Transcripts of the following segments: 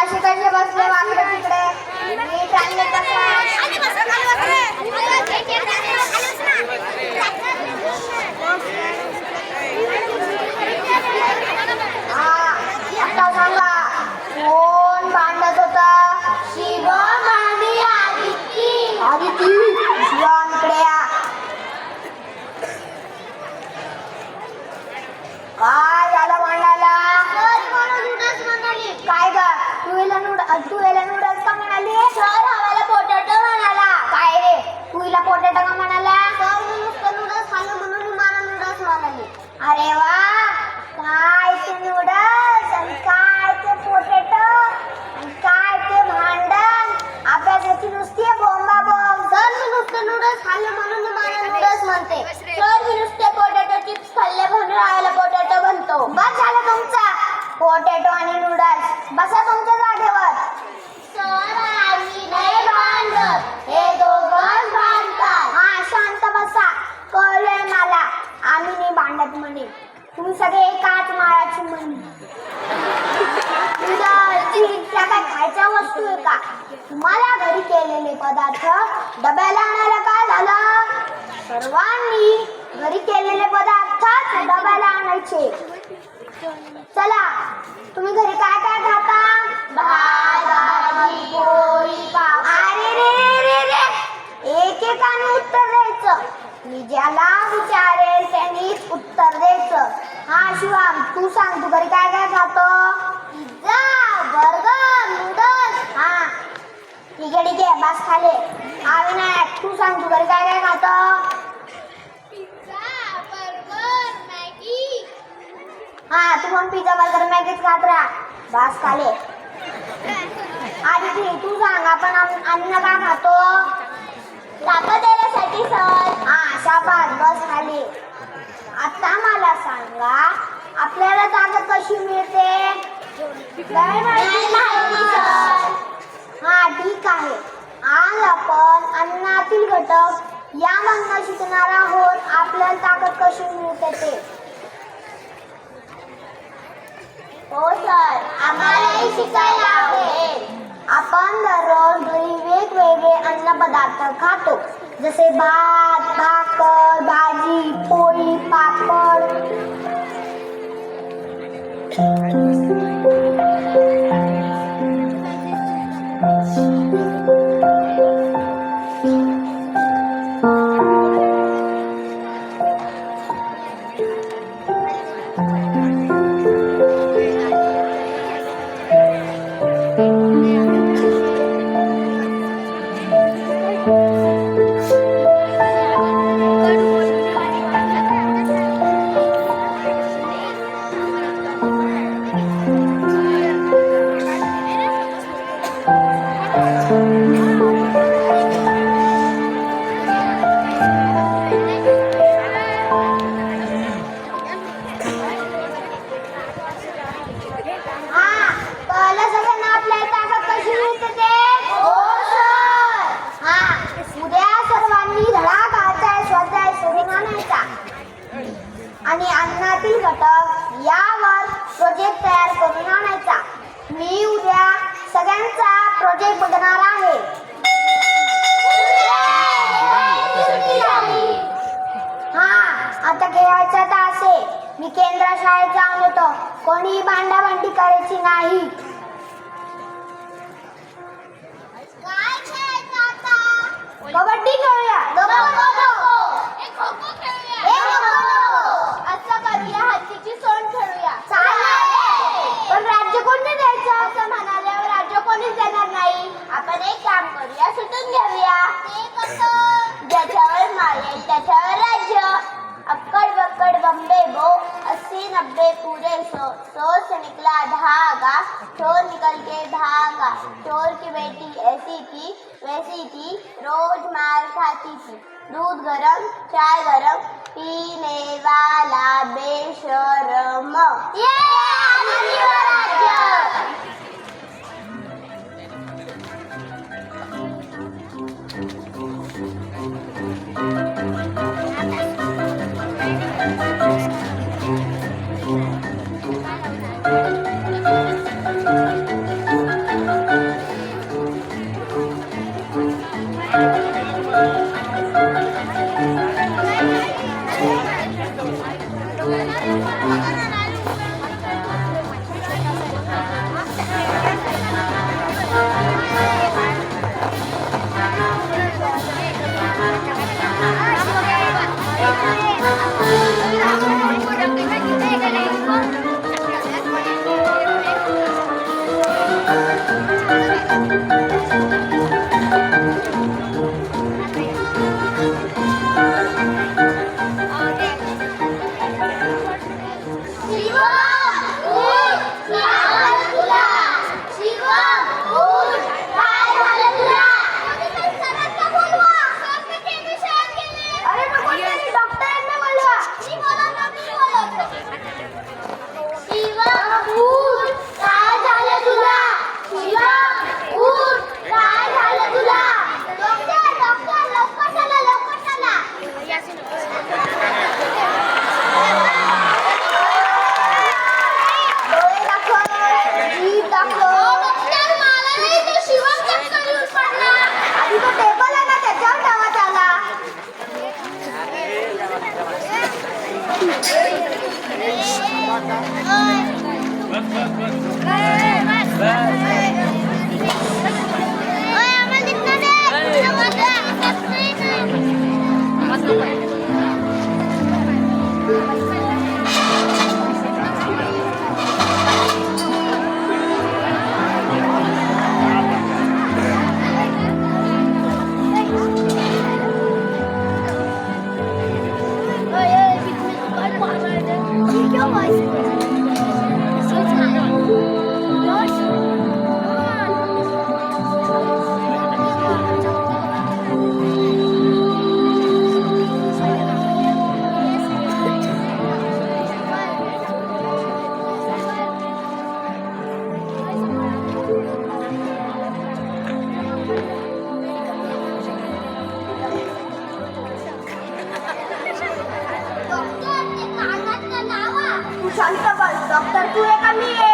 Kasih. अरे वा काय ते नूडल्स आणि काय ते पोटॅटो आणि काय ते भांडण. अभ्यासाची नुसती बोंबा बोंब जर मी नुसते नूडल्स खाल्ले म्हणून मी मला नूडल्स म्हणते. जर मी नुसते पोटॅटो चिप्स खाल्ले म्हणून आम्हाला पोटॅटो बनतो. बस झालं तुमचा. पोटॅटो आणि नूडल्स बसा तुम्हाला घरी केलेले पदार्थ डब्याला आणायला काय झालं? सर्वांनी घरी केलेले पदार्थ डब्याला आणायचे. चला तुम्ही घरी काय काय खाता? अरे उत्तर द्यायचं. ज्याला विचारेल त्यांनी उत्तर द्यायचं. हा शिवाम तू सांग तू घरी काय काय खातो? बस खाले. आवे ना तू सांग तू घरी काय काय खात? हा तू पण पिझ्झा बर्गर मॅगीच खात रा बास खाले. आदिती तू सांग आपण अन्न का खातो? ताकद देण्यासाठी सर. हा शाबास बस खाली. आता मला सांगा आपल्याला ताकद कशी मिळते? हा ठीक आहे. आज आपण अन्नातील घटक या भागात शिकणार आहोत. आपल्याला ताकद कशी मिळते ते. हो सर आम्हालाही शिकायला आवडेल. आपण दररोज घरी वेगवेगळे अन्न पदार्थ खातो. जसे भात भाकर भाजी पोळी पापड. पीती दूध गरम चाय गरम पीने वाला बे शांत बस डॉक्टर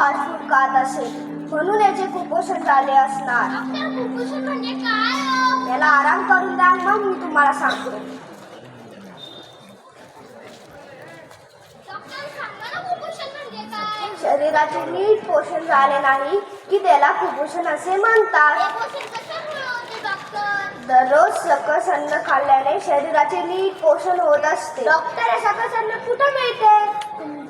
फास्ट फूड खात असेल. म्हणून याचे कुपोषण झाले असणार. डॉक्टर कुपोषण म्हणजे काय हो? याला आराम करून द्या मग मी तुम्हाला सांगतो. म्हणजे शरीराचे नीट पोषण झाले नाही की त्याला कुपोषण असे म्हणतात. दररोज सकस अन्न खाल्ल्याने शरीराचे नीट पोषण होत असते. डॉक्टर सकस अन्न कुठं मिळते?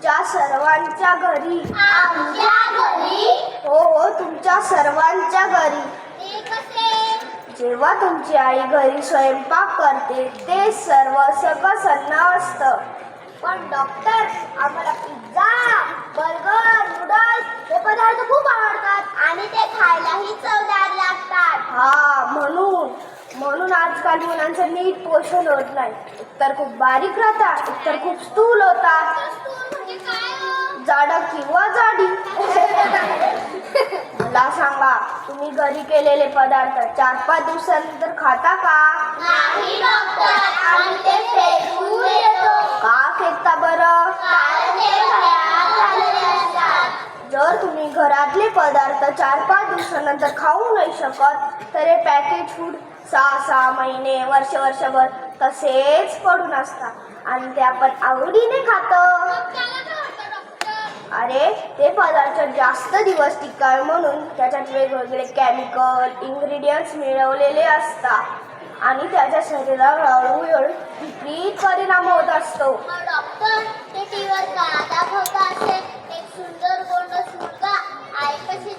तुमच्या सर्वांच्या घरी. आमच्या घरी. हो हो तुमच्या सर्वांच्या घरी. ते कसे जेव्हा तुमची आई घरी स्वयंपाक करते ते सर्व सकस अन्न असतं. पण डॉक्टर आम्हाला पिझ्झा बर्गर नूडल्स हे पदार्थ खूप आवडतात आणि ते खायलाही चवदार लागतात. हा म्हणून. म्हणून आजकाल मुलांचं नीट पोषण होत नाही. एकतर खूप बारीक राहतात एकतर खूप स्थूल होतात. किंवा जाडी. मला सांगा तुम्ही घरी केलेले पदार्थ चार पाच दिवसानंतर खाता का? नाही डॉक्टर आम्ही ते फेकून देतो. का फेकता बरं? कारण ते खराब झालेले असतात. जर तुम्ही घरातले पदार्थ चार पाच दिवसानंतर खाऊ नाही शकत तर हे पॅकेज फूड सहा सहा महिने वर्ष वर्षभर तसेच पडून असतात. आणि ते आपण आवडीने खातो. मग त्याला अरे ते पदार्थ जास्त दिवस टिकावे म्हणून त्याच्यात वेगवेगळे केमिकल इन्ग्रेडियंट्स मिळवलेले असतात. आणि त्याच्या शरीरावर हळूहळू विपरीत परिणाम होत असतो. डॉक्टर ते टीव्हीवर दाखवता असेल एक सुंदर गोंडस मुलगा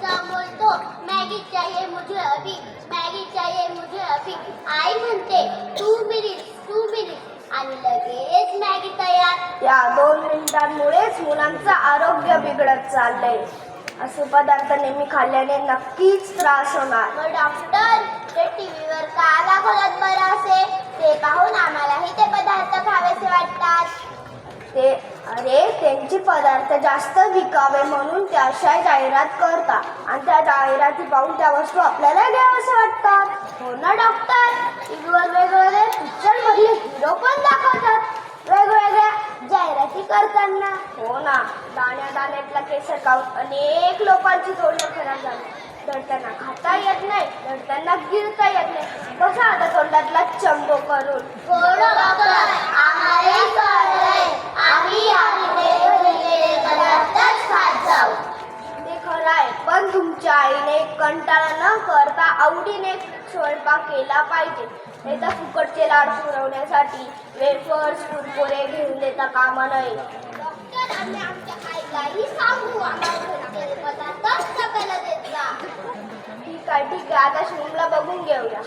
जाऊन बोलतो मॅगी चाहिए मुझे अभी आणि लगेच मॅगी तयार. या दोन मिनिटांमुळेच मुलांचं आरोग्य बिघडत चाललंय. असे पदार्थ नेहमी खाल्ल्याने नक्कीच त्रास होणार. मग डॉक्टर ते टीव्हीवर का दाखवतात बरं असे? ते पाहून आम्हालाही ते पदार्थ खावेसे वाटतात. ते अरे त्यांचे पदार्थ जास्त विकावे म्हणून त्या अशा जाहिरात करतात. आणि त्या जाहिराती पाहून त्या वस्तू आपल्याला घ्यावंसं वाटतात. हो ना डॉक्टर वेगवेगळे पिक्चर मधले हिरो पण दाखवतात. वेगवेगळ्या जाहिराती करताना. हो ना दाण्या दाण्यातला केसर खाऊन अनेक लोकांची तोंड खराब झाली. दडताना खाता येत नाही दडताना गिरता येत नाही. बसा आता तोंडातला चंबो करून. हो केला पाहिजे. नाही तर फुकटचे लाड पुरवण्यासाठी वेफर्स कुरकुरे घेऊन देता कामा नये. डॉक्टर आम्ही आमच्या आईलाही सांगू ठीक आहे ठीक आहे. आता शिमला बघून घेऊया.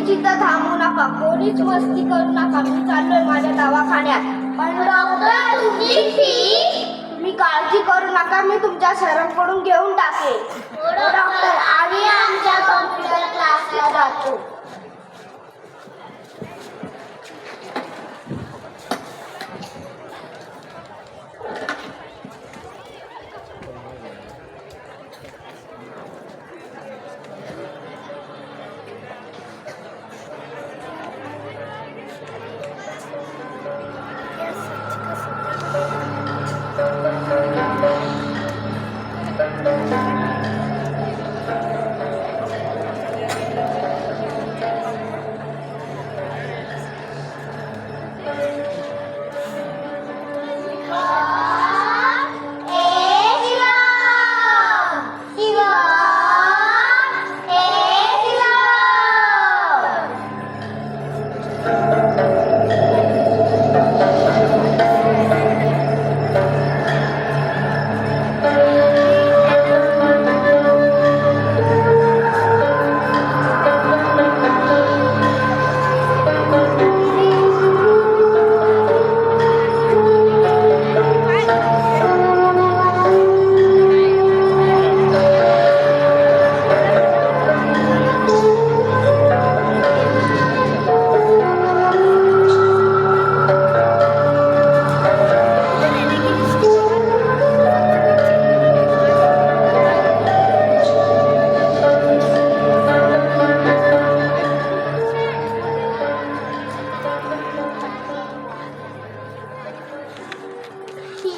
कोणीच इथं थांबू नका कोणीच मस्ती करू नका. मी चाललोय माझ्या दवाखान्यात. पण डॉक्टर फी काळजी करू नका मी तुमच्या सरांकडून घेऊन टाकेन. हो, डॉक्टर आम्ही आमच्या कॉम्प्युटर क्लासला जातो.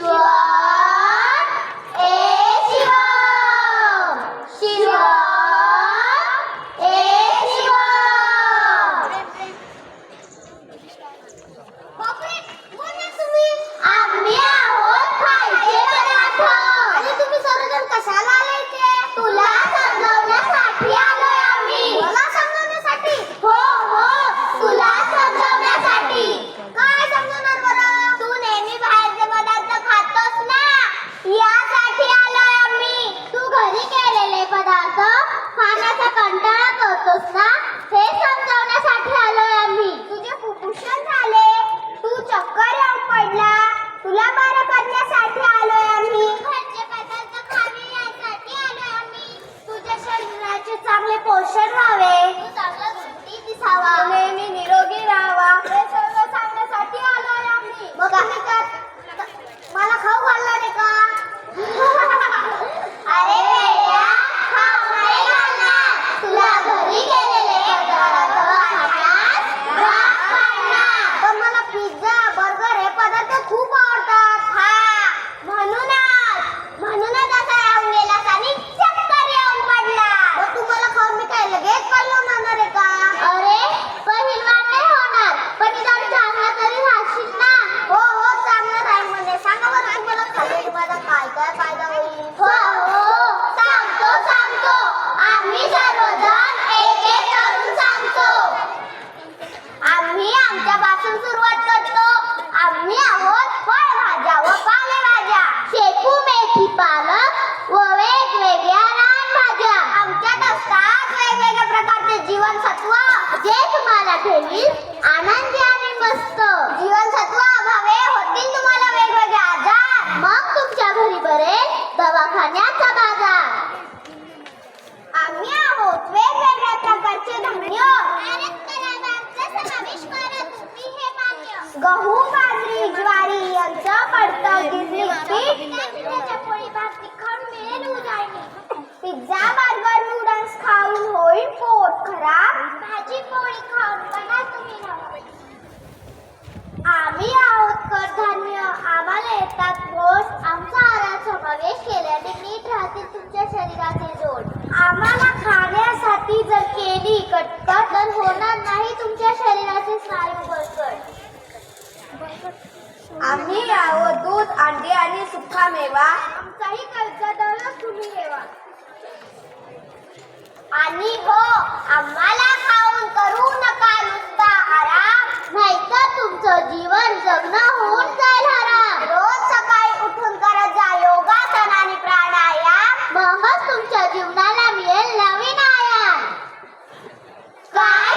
说。कडधान्य आम्हाला येतात. गोष्ट आमचा आहारात समावेश केल्याने नीट राहतील तुमच्या शरीराचे जोड. आम्हाला खाण्यासाठी जर केली कटकट तर होणार नाही तुमच्या शरीराचे स्नायू बळकट आम्ही आहोत दूध अंडे आणि सुका मेवा. आमचाही कर्ज दररोज तुम्ही ठेवा. आणि हो आम्हाला खाऊन करू नका नुसता आराम. नाहीतर तुमचं जीवन जगणं होऊन जाईल हराम रोज सकाळी उठून करत जा योगासन आणि प्राणायाम. मगच तुमच्या जीवनाला मिळेल नवीन आयाम. काय?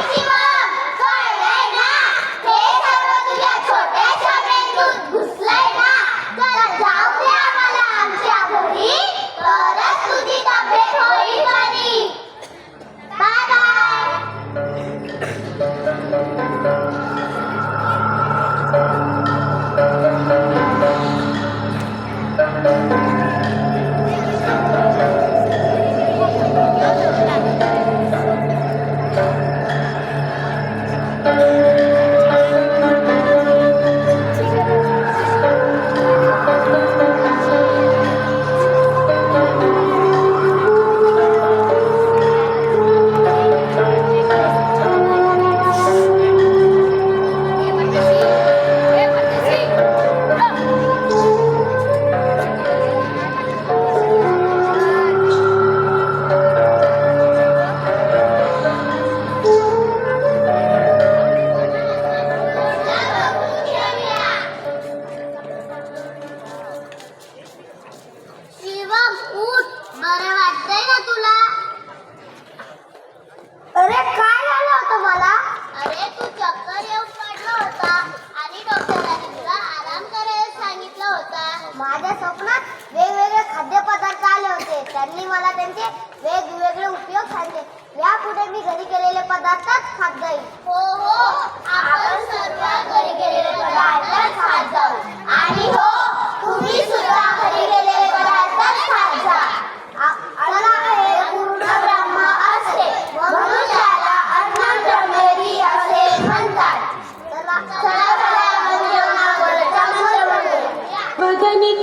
म्हणूया. वदनी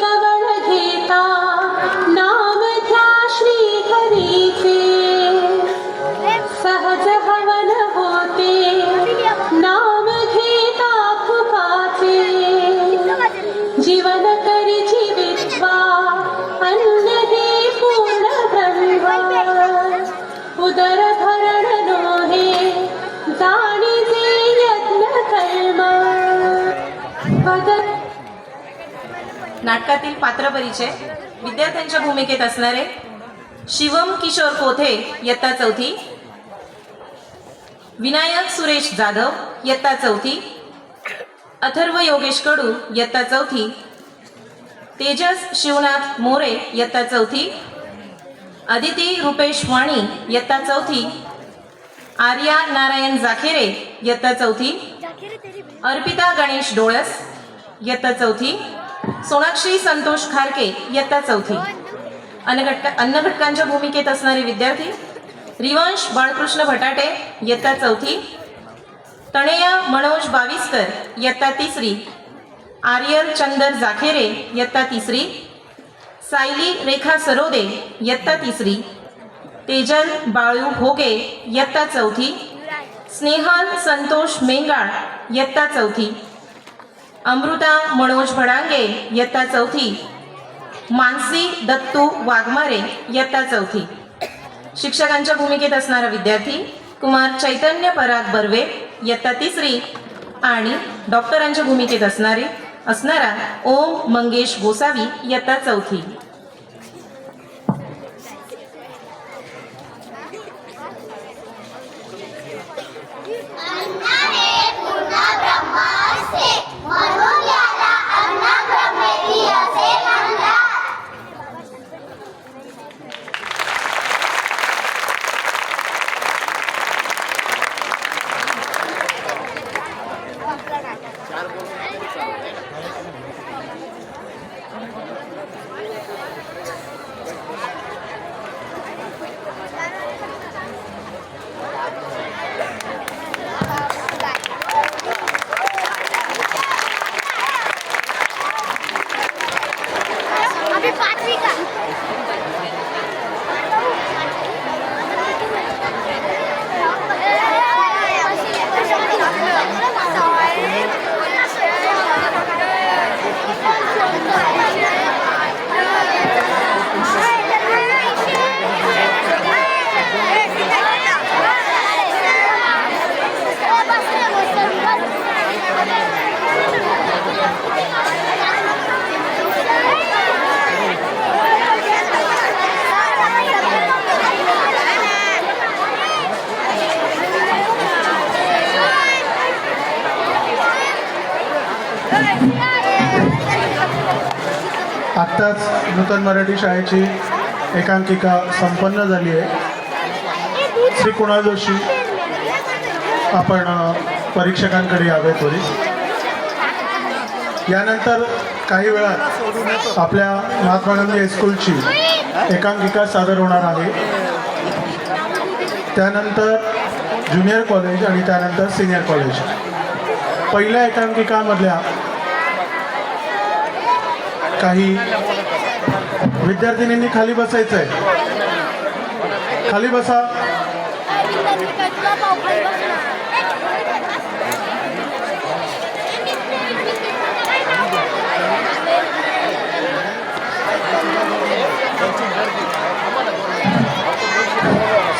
नाटकातील पात्र परिचय विद्यार्थ्यांच्या भूमिकेत असणारे शिवम किशोर कोथे इयत्ता चौथी. विनायक सुरेश जाधव इयत्ता चौथी. अथर्व योगेश कडू इयत्ता चौथी. तेजस शिवनाथ मोरे इयत्ता चौथी. अदिती रुपेश वाणी इयत्ता चौथी. आर्या नारायण जाखेरे इयत्ता चौथी. अर्पिता गणेश डोळस इयत्ता चौथी. सोनाक्षी संतोष खारके इयत्ता चौथी. अन्नघटका अन्नघटकांच्या भूमिकेत असणारे विद्यार्थी रिवंश बाळकृष्ण भटाटे इयत्ता चौथी. तणेय मनोज बाविस्कर इयत्ता तिसरी. आर्यर चंदर जाखेरे इयत्ता तिसरी. सायली रेखा सरोदे इयत्ता तिसरी. तेजल बाळू होगे इयत्ता चौथी. स्नेहल संतोष मेंगाळ इयत्ता चौथी. अमृता मनोज भडांगे इयत्ता चौथी. मानसी दत्तू वाघमारे इयत्ता चौथी. शिक्षकांच्या भूमिकेत असणारा विद्यार्थी कुमार चैतन्य पराग बर्वे इयत्ता तिसरी. आणि डॉक्टरांच्या भूमिकेत असणारे असणारा ओम मंगेश गोसावी इयत्ता चौथी. मराठी शाळेची एकांकिका संपन्न झाली आहे. श्री कुणाल जोशी आपण परीक्षकांकडे यावे थोडी यानंतर काही वेळात आपल्या महात्मा गांधी हायस्कूलची एकांकिका सादर होणार आहे. त्यानंतर ज्युनियर कॉलेज आणि त्यानंतर सिनियर कॉलेज. पहिल्या एकांकिकामधल्या काही विद्यार्थिनींनी खाली बसायचं आहे खाली बसा.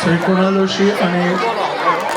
श्री कुणालोशी आणि